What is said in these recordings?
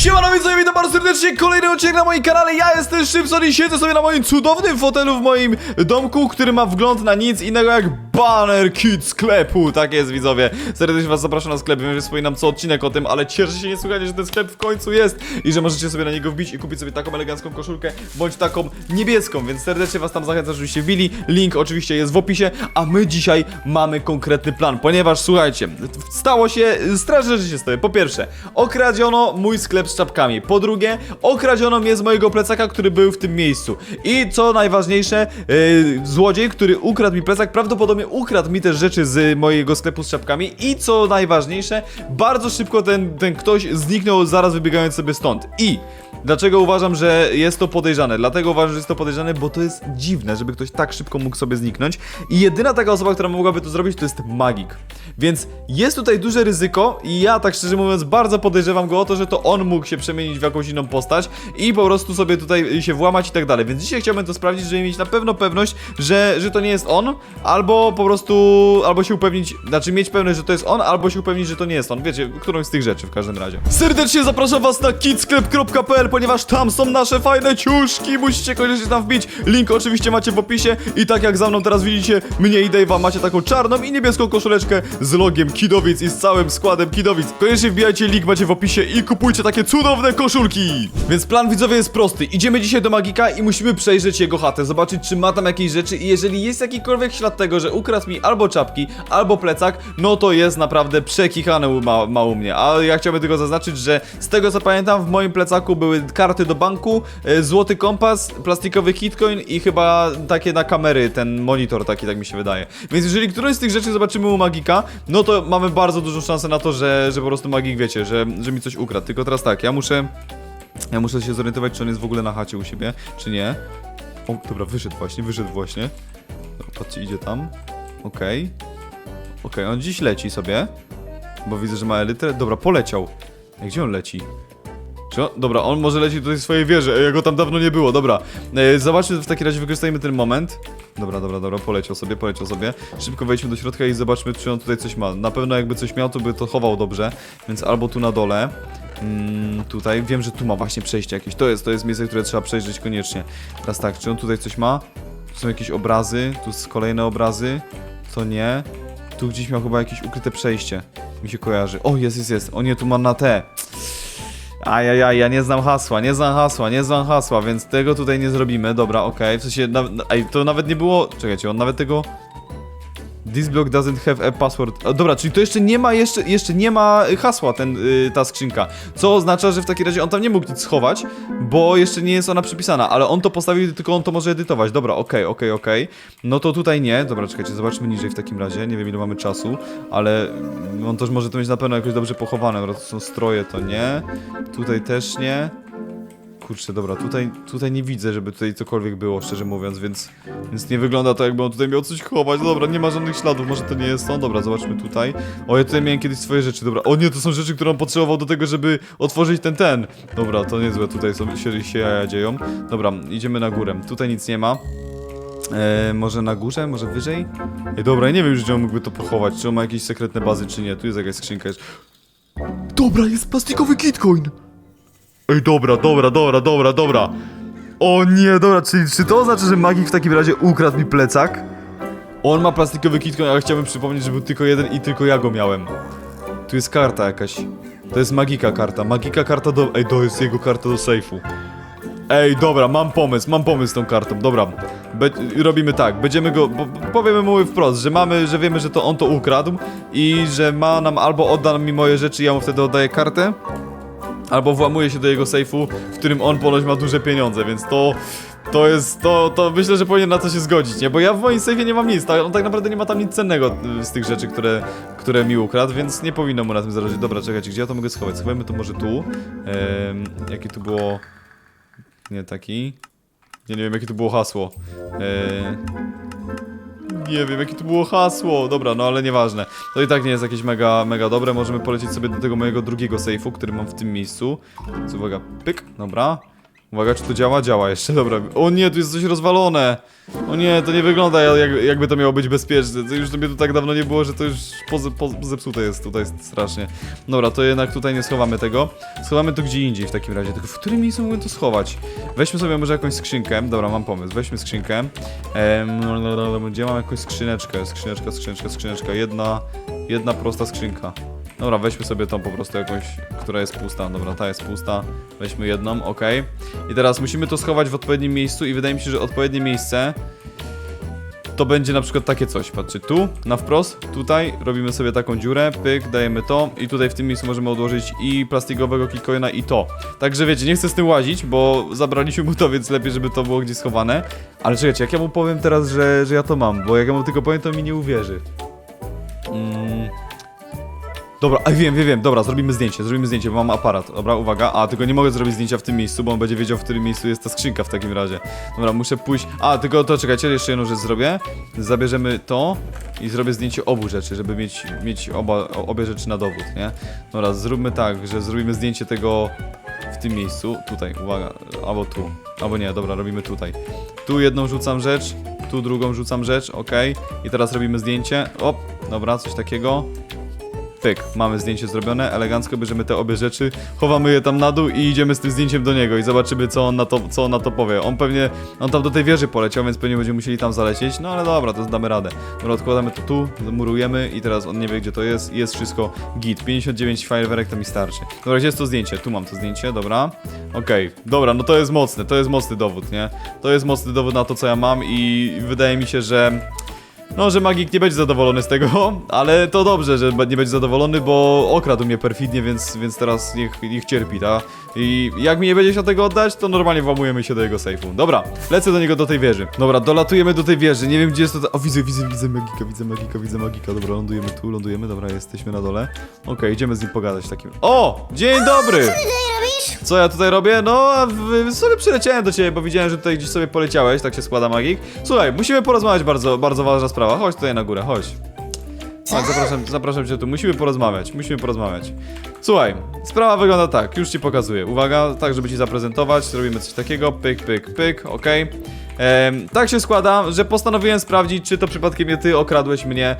Siemano widzowie, witam bardzo serdecznie, kolejny odcinek na moim kanale, ja jestem Szybson i siedzę sobie na moim cudownym fotelu w moim domku, który ma wgląd na nic innego jak banner kit sklepu, tak jest widzowie. Serdecznie was zapraszam na sklep, wiem, że wspominam co odcinek o tym, ale cieszę się niesłychanie, że ten sklep w końcu jest i że możecie sobie na niego wbić i kupić sobie taką elegancką koszulkę, bądź taką niebieską, więc serdecznie was tam zachęcam, żebyście wbili, link oczywiście jest w opisie, a my dzisiaj mamy konkretny plan, ponieważ słuchajcie, stało się, straszne rzeczy się stały. Po pierwsze, okradziono mój sklep z czapkami. Po drugie, okradziono mnie z mojego plecaka, który był w tym miejscu. I co najważniejsze, yy, złodziej, który ukradł mi plecak, prawdopodobnie ukradł mi też rzeczy z mojego sklepu z czapkami. I co najważniejsze, bardzo szybko ten, ten ktoś zniknął, zaraz wybiegając sobie stąd. I Dlaczego uważam, że jest to podejrzane? Dlatego uważam, że jest to podejrzane, bo to jest dziwne, żeby ktoś tak szybko mógł sobie zniknąć. I jedyna taka osoba, która mogłaby to zrobić, to jest magik. Więc jest tutaj duże ryzyko i ja tak szczerze mówiąc bardzo podejrzewam go o to, że to on mógł się przemienić w jakąś inną postać i po prostu sobie tutaj się włamać i tak dalej. Więc dzisiaj chciałbym to sprawdzić, żeby mieć na pewno pewność, że, że to nie jest on, albo po prostu, albo się upewnić, znaczy mieć pewność, że to jest on, albo się upewnić, że to nie jest on. Wiecie, którąś z tych rzeczy w każdym razie. Serdecznie zapraszam was na kidsklep.pl, ponieważ tam są nasze fajne ciuszki, musicie koniecznie tam wbić. Link oczywiście macie w opisie i tak jak za mną teraz widzicie, mnie i Dave'a macie taką czarną i niebieską koszuleczkę z logiem Kidowic i z całym składem Kidowic. Koniecznie wbijajcie link macie w opisie i kupujcie takie cudowne koszulki. Więc plan widzowie jest prosty. Idziemy dzisiaj do Magika i musimy przejrzeć jego chatę, zobaczyć czy ma tam jakieś rzeczy i jeżeli jest jakikolwiek ślad tego, że ukradł mi albo czapki, albo plecak, no to jest naprawdę przekichane ma, ma u mnie. Ale ja chciałbym tylko zaznaczyć, że z tego co pamiętam w moim plecaku były karty do banku, e, złoty kompas, plastikowy hitcoin i chyba takie na kamery, ten monitor taki, tak mi się wydaje. Więc jeżeli którąś z tych rzeczy zobaczymy u Magika, no to mamy bardzo dużą szansę na to, że, że po prostu Magik wiecie, że, że mi coś ukradł. Tylko teraz tak, ja muszę... Ja muszę się zorientować, czy on jest w ogóle na chacie u siebie, czy nie. O, dobra, wyszedł właśnie, wyszedł właśnie. Dobra, patrzcie, idzie tam. Okej. Okej, on dziś leci sobie. Bo widzę, że ma elytrę. Dobra, poleciał. Gdzie on leci? Czy on, dobra, on może leci do tej swojej wieży, Ej, jego tam dawno nie było, dobra. E, zobaczmy, w takim razie wykorzystajmy ten moment. Dobra, dobra, dobra, poleciał sobie, poleciał sobie. Szybko wejdźmy do środka i zobaczmy, czy on tutaj coś ma. Na pewno jakby coś miał, to by to chował dobrze, więc albo tu na dole. Mm, tutaj, wiem, że tu ma właśnie przejście jakieś. To jest, to jest miejsce, które trzeba przejrzeć koniecznie. Teraz tak, czy on tutaj coś ma? Tu są jakieś obrazy, tu są kolejne obrazy. To nie. Tu gdzieś miał chyba jakieś ukryte przejście. Mi się kojarzy. O, jest, jest, jest. O nie, tu ma na T. Ajajaj, ja nie znam hasła, nie znam hasła, nie znam hasła, więc tego tutaj nie zrobimy. Dobra, okej. W sensie, na, na, ej, to nawet nie było... Czekajcie, on nawet tego... This block doesn't have a password. Dobra, czyli to jeszcze nie ma, jeszcze, jeszcze nie ma hasła ten, y, ta skrzynka. Co oznacza, że w takim razie on tam nie mógł nic schować, bo jeszcze nie jest ona przypisana, ale on to postawił, tylko on to może edytować. Dobra, okej, okej, okej. No to tutaj nie. Dobra, czekajcie, zobaczmy niżej w takim razie. Nie wiem ile mamy czasu, ale on też może to mieć na pewno jakoś dobrze pochowane. Dobra, to są stroje, to nie. Tutaj też nie. Kurczę, dobra, tutaj, tutaj nie widzę, żeby tutaj cokolwiek było, szczerze mówiąc, więc, więc nie wygląda to, jakby on tutaj miał coś chować. Dobra, nie ma żadnych śladów, może to nie jest on. Dobra, zobaczmy tutaj. O, ja tutaj miałem kiedyś swoje rzeczy, dobra. O nie, to są rzeczy, które on potrzebował do tego, żeby otworzyć ten, ten. Dobra, to niezłe, tutaj są, się, się jaja dzieją. Dobra, idziemy na górę. Tutaj nic nie ma. Eee, może na górze, może wyżej? Ej, dobra, ja nie wiem gdzie on mógłby to pochować, czy on ma jakieś sekretne bazy, czy nie. Tu jest jakaś skrzynka. Dobra, jest plastikowy kitcoin! Ej, dobra, dobra, dobra, dobra, dobra. O nie, dobra, czyli czy to oznacza, że magik w takim razie ukradł mi plecak? On ma plastikowy kitcoin, ale chciałbym przypomnieć, że był tylko jeden i tylko ja go miałem. Tu jest karta jakaś. To jest magika karta. Magika karta do... Ej, to jest jego karta do sejfu. Ej, dobra, mam pomysł, mam pomysł z tą kartą, dobra. Be robimy tak, będziemy go, powiemy mu wprost, że mamy, że wiemy, że to on to ukradł i że ma nam albo odda mi moje rzeczy, ja mu wtedy oddaję kartę, albo włamuje się do jego sejfu, w którym on ponoć ma duże pieniądze, więc to... To jest, to, to myślę, że powinien na to się zgodzić, nie? Bo ja w moim sejfie nie mam nic, tak, on tak naprawdę nie ma tam nic cennego y, z tych rzeczy, które, które mi ukradł, więc nie powinno mu na tym zależeć. Dobra, czekajcie, gdzie ja to mogę schować? Schowajmy to może tu. Ehm, jakie tu było... Nie, taki. Nie, nie wiem, jakie tu było hasło. Eee... Nie wiem, jakie tu było hasło. Dobra, no ale nieważne. To i tak nie jest jakieś mega, mega dobre. Możemy polecieć sobie do tego mojego drugiego sejfu, który mam w tym miejscu. Więc uwaga, pyk, dobra. Uwaga, czy to działa? Działa jeszcze, dobra. O nie, tu jest coś rozwalone. O nie, to nie wygląda jak, jakby to miało być bezpieczne. To już to mnie tu tak dawno nie było, że to już poze, po, zepsute jest tutaj strasznie. Dobra, to jednak tutaj nie schowamy tego. Schowamy to gdzie indziej w takim razie. Tylko w którym miejscu mogę to schować? Weźmy sobie może jakąś skrzynkę. Dobra, mam pomysł. Weźmy skrzynkę. Em, gdzie mam jakąś skrzyneczkę? Skrzyneczka, skrzyneczka, skrzyneczka. Jedna, jedna prosta skrzynka. Dobra, weźmy sobie tą po prostu jakąś, która jest pusta. Dobra, ta jest pusta. Weźmy jedną, ok. I teraz musimy to schować w odpowiednim miejscu i wydaje mi się, że odpowiednie miejsce to będzie na przykład takie coś. Patrzcie, tu, na wprost, tutaj robimy sobie taką dziurę, pyk, dajemy to i tutaj w tym miejscu możemy odłożyć i plastikowego kitcoina i to. Także wiecie, nie chcę z tym łazić, bo zabraliśmy mu to, więc lepiej, żeby to było gdzieś schowane. Ale czekajcie, jak ja mu powiem teraz, że, że ja to mam, bo jak ja mu tylko powiem, to mi nie uwierzy. Dobra, a wiem, wiem, wiem, dobra, zrobimy zdjęcie, zrobimy zdjęcie, bo mam aparat. Dobra, uwaga, a tylko nie mogę zrobić zdjęcia w tym miejscu, bo on będzie wiedział, w którym miejscu jest ta skrzynka w takim razie. Dobra, muszę pójść. A, tylko to czekajcie, jeszcze jedną rzecz zrobię. Zabierzemy to i zrobię zdjęcie obu rzeczy, żeby mieć, mieć oba, obie rzeczy na dowód, nie? Dobra, zróbmy tak, że zrobimy zdjęcie tego w tym miejscu. Tutaj, uwaga, albo tu. Albo nie, dobra, robimy tutaj. Tu jedną rzucam rzecz, tu drugą rzucam rzecz, ok. I teraz robimy zdjęcie. O, dobra, coś takiego. Pyk, mamy zdjęcie zrobione, elegancko bierzemy te obie rzeczy, chowamy je tam na dół i idziemy z tym zdjęciem do niego i zobaczymy co on na to, co on na to powie. On pewnie, on tam do tej wieży poleciał, więc pewnie będziemy musieli tam zalecieć, no ale dobra, to damy radę. Dobra, odkładamy to tu, murujemy i teraz on nie wie gdzie to jest jest wszystko git. 59 fajerwerek to mi starczy. Dobra, gdzie jest to zdjęcie? Tu mam to zdjęcie, dobra. Okej, dobra, no to jest mocne, to jest mocny dowód, nie? To jest mocny dowód na to co ja mam i wydaje mi się, że... No, że magik nie będzie zadowolony z tego, ale to dobrze, że nie będzie zadowolony, bo okradł mnie perfidnie, więc, więc teraz niech, niech cierpi, ta? I jak mi nie będzie chciał tego oddać, to normalnie włamujemy się do jego sejfu. Dobra, lecę do niego do tej wieży. Dobra, dolatujemy do tej wieży, nie wiem gdzie jest to... O, widzę, widzę, widzę magika, widzę magika, widzę magika. Dobra, lądujemy tu, lądujemy, dobra, jesteśmy na dole. Okej, idziemy z nim pogadać takim... O! Dzień dobry! Co ja tutaj robię? No, a sobie przyleciałem do ciebie, bo widziałem, że tutaj gdzieś sobie poleciałeś, tak się składa magik. Słuchaj, musimy porozmawiać, bardzo, bardzo ważna sprawa. Chodź tutaj na górę, chodź. Chodź, zapraszam, zapraszam cię tu, musimy porozmawiać, musimy porozmawiać. Słuchaj, sprawa wygląda tak, już ci pokazuję. Uwaga, tak żeby ci zaprezentować, zrobimy coś takiego, pyk, pyk, pyk, okej. Em, tak się składa, że postanowiłem sprawdzić, czy to przypadkiem nie ty okradłeś mnie e,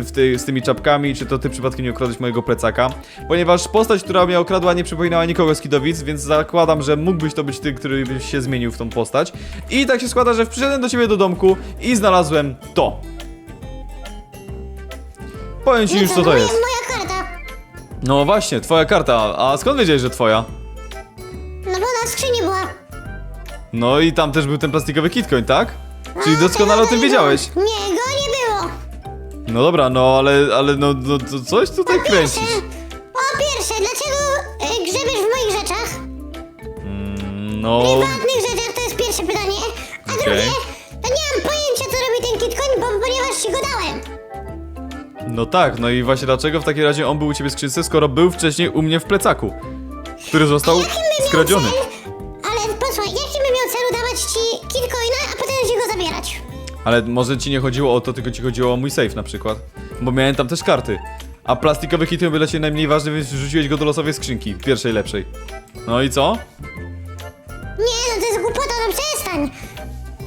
w ty, z tymi czapkami, czy to ty przypadkiem nie okradłeś mojego plecaka. Ponieważ postać, która mnie okradła, nie przypominała nikogo z Kidowic, więc zakładam, że mógłbyś to być ty, który byś się zmienił w tą postać. I tak się składa, że przyszedłem do ciebie do domku i znalazłem to. Powiem ci już co to moja, jest. moja karta. No właśnie, twoja karta. A skąd wiedziałeś, że twoja? No bo na skrzyni była. No i tam też był ten plastikowy kitcoin, tak? Czyli A, doskonale o tym nie wiedziałeś. było. Nie, go nie było. No dobra, no ale, ale no, no to coś tutaj Pierwsze, kręcisz. po pierwsze, dlaczego y, grzebiesz w moich rzeczach? Mm, No, Prywatnych rzeczach to jest pierwsze pytanie. A Okej. drugie, to nie mam pojęcia co robi ten kitcoin, bo ponieważ ci go dałem. No tak, no i właśnie dlaczego w takim razie on był u ciebie w skrzynce, skoro był wcześniej u mnie w plecaku, który został miał skradziony. cel? Ale posłuchaj, jaki by miał celu dawać ci kitcoina, a potem ci go zabierać? Ale może ci nie chodziło o to, tylko ci chodziło o mój safe na przykład. Bo miałem tam też karty. A plastikowy kitcoin był dla ciebie najmniej ważny, więc wrzuciłeś go do losowej skrzynki, pierwszej lepszej. No i co? Nie, no to jest głupota, no przestań.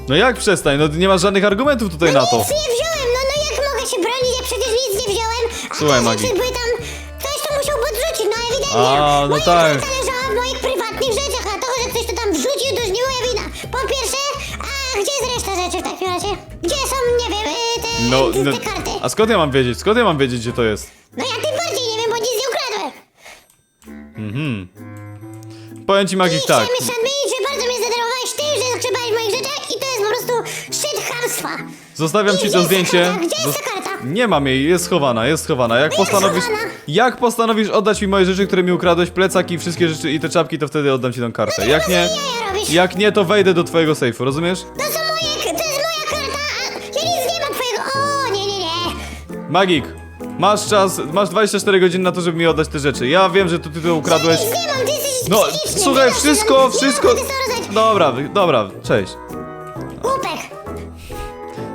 No jak przestań, no nie masz żadnych argumentów tutaj na to. Nic nie Słuchaj, te Magik. rzeczy były tam, ktoś to musiał podrzucić, no ewidentnie. A, no moja tak. karta leżała w moich prywatnych rzeczach, a to, że ktoś to tam wrzucił, to już nie moja wina. Po pierwsze, a gdzie jest reszta rzeczy w takim razie? Gdzie są, nie wiem, y, te, No, te, no, te karty? a skąd ja mam wiedzieć? Skąd ja mam wiedzieć, gdzie to jest? No ja tym bardziej nie wiem, bo nic nie ukradłem. Mhm. Powiem ci I magik chciałem tak. jeszcze nadmienić, że bardzo mnie zdenerwowałeś tym, że skrzybałeś w moich rzeczach i to jest po prostu szczyt chamstwa. Zostawiam ci gdzie to jest ta zdjęcie. karta? Gdzie jest ta? Nie mam jej, jest schowana, jest schowana. Jak postanowisz. schowana? Jak postanowisz oddać mi moje rzeczy, które mi ukradłeś, plecak i wszystkie rzeczy i te czapki, to wtedy oddam ci tą kartę. Jak nie. Jaja robisz. Jak nie, to wejdę do twojego sejfu, rozumiesz? To są moje, to jest moja karta, a ja nic nie mam twojego, o nie, nie, nie. Magik, masz czas, masz 24 godziny na to, żeby mi oddać te rzeczy. Ja wiem, że to ty to ukradłeś. Nic nie mam, ty jesteś No, psychicznie, słuchaj, wszystko, wszystko. Nie mam. Dobra, dobra, cześć.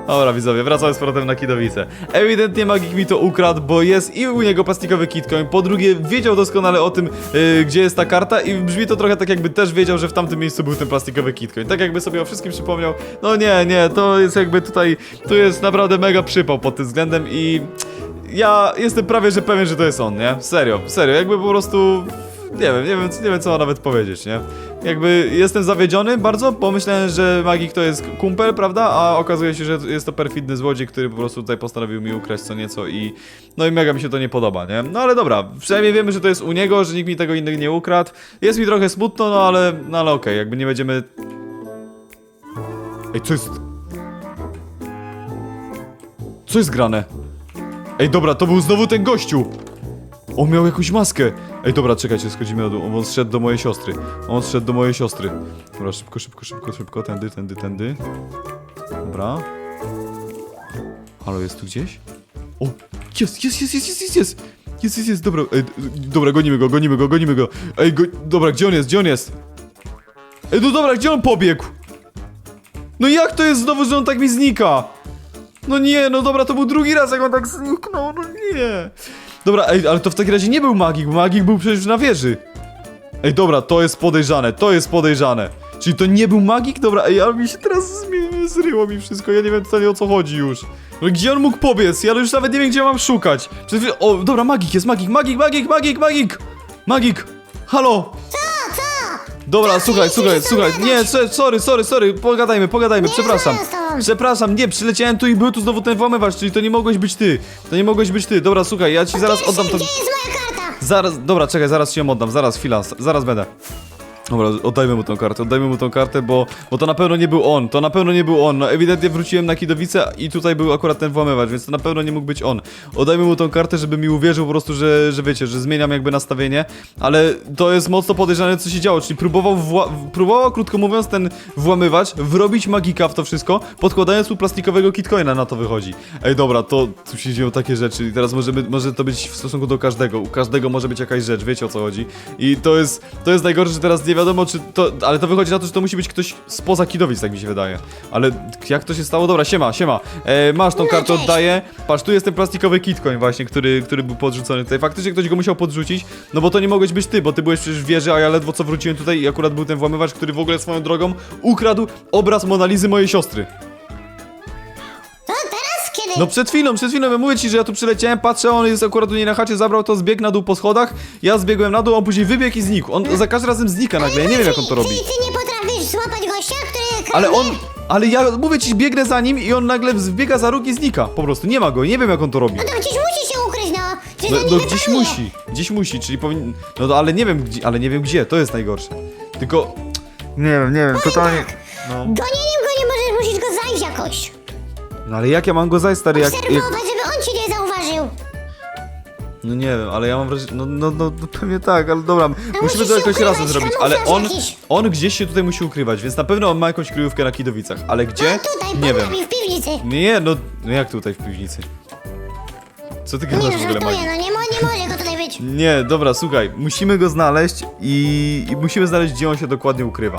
Dobra, widzowie, wracamy z powrotem na Kidowice. Ewidentnie Magik mi to ukradł, bo jest i u niego plastikowy kitcoin. Po drugie, wiedział doskonale o tym, yy, gdzie jest ta karta i brzmi to trochę tak jakby też wiedział, że w tamtym miejscu był ten plastikowy kitcoin. Tak jakby sobie o wszystkim przypomniał. No nie, nie, to jest jakby tutaj, tu jest naprawdę mega przypał pod tym względem i ja jestem prawie, że pewien, że to jest on, nie? Serio, serio, jakby po prostu... Nie wiem, nie wiem, nie wiem co mam nawet powiedzieć, nie? Jakby jestem zawiedziony bardzo, bo myślałem, że Magik to jest kumpel, prawda? A okazuje się, że jest to perfidny złodziej, który po prostu tutaj postanowił mi ukraść co nieco i... No i mega mi się to nie podoba, nie? No ale dobra, przynajmniej wiemy, że to jest u niego, że nikt mi tego innego nie ukradł. Jest mi trochę smutno, no ale... No ale okej, jakby nie będziemy... Ej, co jest... Co jest grane? Ej, dobra, to był znowu ten gościu! On miał jakąś maskę! Ej, dobra, czekajcie, schodzimy na dół. On zszedł do mojej siostry. On zszedł do mojej siostry. Dobra, szybko, szybko, szybko, szybko. Tędy, tędy, tędy. Dobra. Halo, jest tu gdzieś? O! Jest, jest, jest, jest, jest, jest, jest! Jest, jest, dobra, ej, dobra, gonimy go, gonimy go, gonimy go. Ej, go, dobra, gdzie on jest, gdzie on jest? Ej, no dobra, gdzie on pobiegł? No jak to jest znowu, że on tak mi znika? No nie, no dobra, to był drugi raz, jak on tak zniknął, no nie. Dobra, ej, ale to w takim razie nie był magik, bo magik był przecież na wieży. Ej, dobra, to jest podejrzane, to jest podejrzane. Czyli to nie był magik? Dobra, ej, ale mi się teraz zryło mi wszystko, ja nie wiem totalnie o co chodzi już. No gdzie on mógł pobiec? Ja już nawet nie wiem, gdzie mam szukać. Chwilą... O, dobra, magik jest, magik, magik, magik, magik, magik! Magik! Halo! Dobra, słuchaj, ty słuchaj, słuchaj. Nie, se- sorry, sorry, sorry. Pogadajmy, pogadajmy, przepraszam. Przepraszam, nie, przyleciałem tu i był tu znowu ten włamywacz, czyli to nie mogłeś być ty. To nie mogłeś być ty. Dobra, słuchaj, ja ci zaraz oddam to. Gdzie jest moja karta? Zaraz, dobra, czekaj, zaraz ci ją oddam, zaraz, chwila, zaraz będę. Dobra, oddajmy mu tą kartę, oddajmy mu tą kartę, bo, bo to na pewno nie był on, to na pewno nie był on. No ewidentnie wróciłem na Kidowice i tutaj był akurat ten włamywacz, więc to na pewno nie mógł być on. Oddajmy mu tą kartę, żeby mi uwierzył po prostu, że, że wiecie, że zmieniam jakby nastawienie, ale to jest mocno podejrzane, co się działo, czyli próbował, próbował, krótko mówiąc, ten włamywacz wrobić magika w to wszystko, podkładając mu plastikowego kitcoina na to wychodzi. Ej, dobra, to tu się dzieją takie rzeczy i teraz może, by, może to być w stosunku do każdego, u każdego może być jakaś rzecz, wiecie o co chodzi. I to jest, to jest najgorsze, że teraz nie wiadomo, czy to, ale to wychodzi na to, że to musi być ktoś spoza Kidowic, tak mi się wydaje. Ale jak to się stało? Dobra, siema, siema. E, masz tą No, kartę, cześć. oddaję. Patrz, tu jest ten plastikowy kitcoin właśnie, który, który był podrzucony tutaj. Faktycznie ktoś go musiał podrzucić, no bo to nie mogłeś być ty, bo ty byłeś przecież w wieży, a ja ledwo co wróciłem tutaj i akurat był ten włamywacz, który w ogóle swoją drogą ukradł obraz Monalizy mojej siostry. No przed chwilą, przed chwilą, ja mówię ci, że ja tu przyleciałem, patrzę, on jest akurat u niej na chacie, zabrał to, zbiegł na dół po schodach, ja zbiegłem na dół, on później wybiegł i znikł. On za każdym razem znika nagle, ja nie wiem jak on to robi. Czyli ty nie potrafisz złapać gościa, który Ale on, ale ja mówię ci, biegnę za nim i on nagle wbiega za róg i znika, po prostu, nie ma go, nie wiem jak on to robi. No to gdzieś musi się ukryć, no. Gdzieś No, on nie no gdzieś musi, gdzieś musi, czyli powinien, no to, ale nie wiem gdzie, ale nie wiem gdzie, to jest najgorsze. Tylko, nie wiem, nie wiem, totalnie, no. Gonieniem No ale jak ja mam go zajść, stary, jak, jak, Obserwować, żeby on cię nie zauważył. No nie wiem, ale ja mam wrażenie, no, no, no, no pewnie tak, ale dobra, musimy musisz to się jakoś ukrywać, razem zrobić, ale kamuflaż on, jakiś. on gdzieś się tutaj musi ukrywać, więc na pewno on ma jakąś kryjówkę na Kidowicach, ale gdzie? A tutaj, nie pod wiem. nami w piwnicy. Nie, no, no jak tutaj w piwnicy? Co ty Nie gadasz no, w ogóle, żartuję, no nie, mo nie może go tutaj być. Nie, dobra, słuchaj, musimy go znaleźć i, i musimy znaleźć, gdzie on się dokładnie ukrywa.